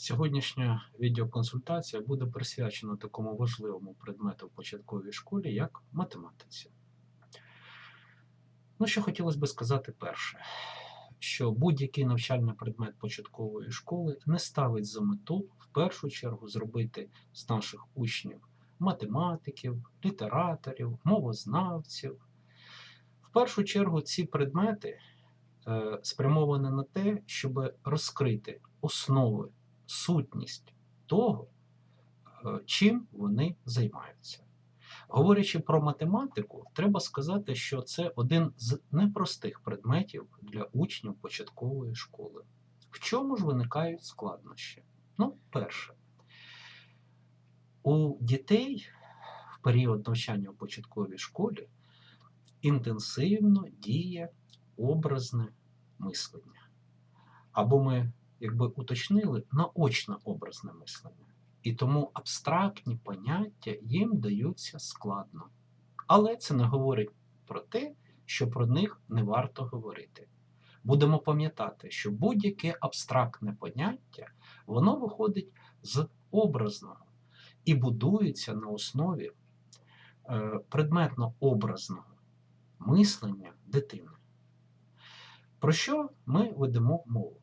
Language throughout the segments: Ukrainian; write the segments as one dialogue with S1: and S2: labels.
S1: Сьогоднішня відеоконсультація буде присвячена такому важливому предмету в початковій школі, як математиці. Ну, що хотілося би сказати перше, що будь-який навчальний предмет початкової школи не ставить за мету в першу чергу зробити з наших учнів математиків, літераторів, мовознавців. В першу чергу ці предмети е, спрямовані на те, щоб розкрити основи, сутність того, е, чим вони займаються. Говорячи про математику, треба сказати, що це один з непростих предметів для учнів початкової школи. В чому ж виникають складнощі? Ну, перше, у дітей в період навчання в початковій школі інтенсивно діє образне мислення. Або ми, якби уточнили, наочно образне мислення. І тому абстрактні поняття їм даються складно. Але це не говорить про те, що про них не варто говорити. Будемо пам'ятати, що будь-яке абстрактне поняття воно виходить з образного і будується на основі е, предметно-образного мислення дитини. Про що ми ведемо мову?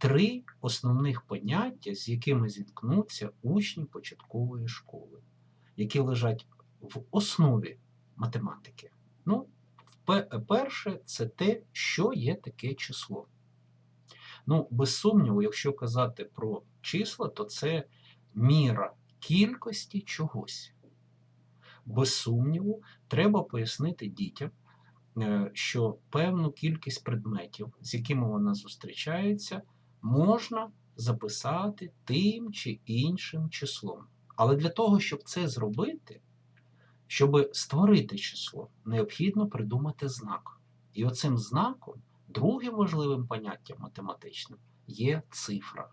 S1: Три основних поняття, з якими зіткнуться учні початкової школи, які лежать в основі математики. Ну, перше, це те, що є таке число. Ну, без сумніву, якщо казати про числа, то це міра кількості чогось. Без сумніву, треба пояснити дітям, е, що певну кількість предметів, з якими вона зустрічається, можна записати тим чи іншим числом. Але для того, щоб це зробити, щоб створити число, необхідно придумати знак. І оцим знаком, другим важливим поняттям математичним, є цифра.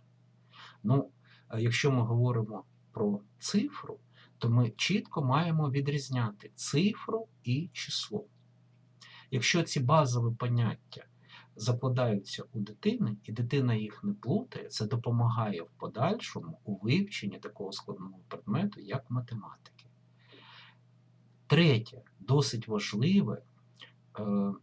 S1: Ну, якщо ми говоримо про цифру, то ми чітко маємо відрізняти цифру і число. Якщо ці базові поняття закладаються у дитини, і дитина їх не плутає, це допомагає в подальшому у вивченні такого складного предмету, як математики. Третє, досить важливе е,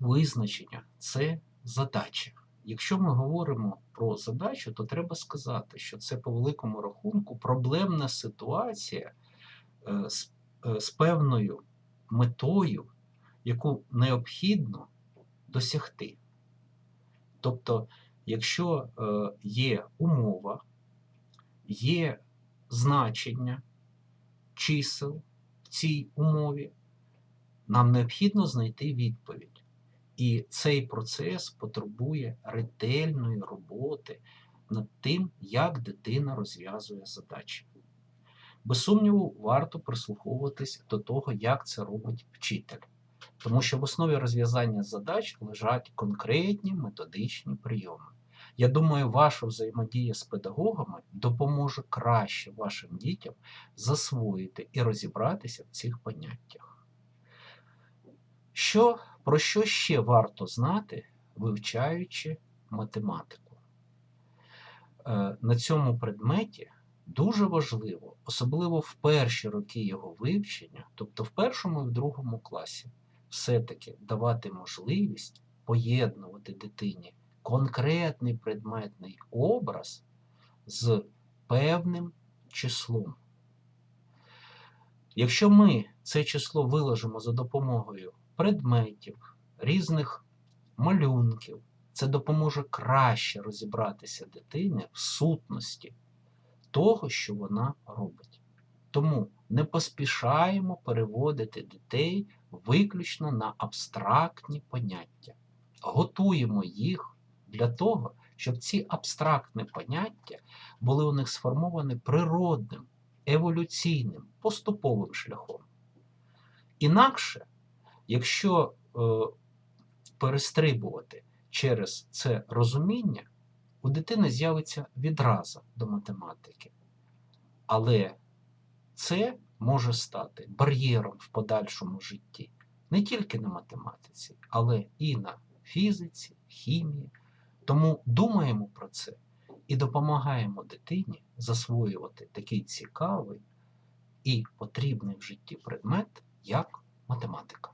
S1: визначення це задача. Якщо ми говоримо про задачу, то треба сказати, що це по великому рахунку проблемна ситуація е, з, е, з певною метою, яку необхідно досягти. Тобто, якщо е, є умова, є значення чисел в цій умові, нам необхідно знайти відповідь. І цей процес потребує ретельної роботи над тим, як дитина розв'язує задачі. Без сумніву, варто прислуховуватись до того, як це робить вчитель. Тому що в основі розв'язання задач лежать конкретні методичні прийоми. Я думаю, ваша взаємодія з педагогами допоможе краще вашим дітям засвоїти і розібратися в цих поняттях. Що, про що ще варто знати, вивчаючи математику? Е, На цьому предметі дуже важливо, особливо в перші роки його вивчення, тобто в першому і в другому класі, все-таки давати можливість поєднувати дитині конкретний предметний образ з певним числом. Якщо ми це число виложимо за допомогою предметів, різних малюнків, це допоможе краще розібратися дитині в сутності того, що вона робить. Тому не поспішаємо переводити дітей виключно на абстрактні поняття. Готуємо їх для того, щоб ці абстрактні поняття були у них сформовані природним, еволюційним, поступовим шляхом. Інакше, якщо е, перестрибувати через це розуміння, у дитини з'явиться відраза до математики. Але це може стати бар'єром в подальшому житті не тільки на математиці, але і на фізиці, хімії. Тому думаємо про це і допомагаємо дитині засвоювати такий цікавий і потрібний в житті предмет, як математика.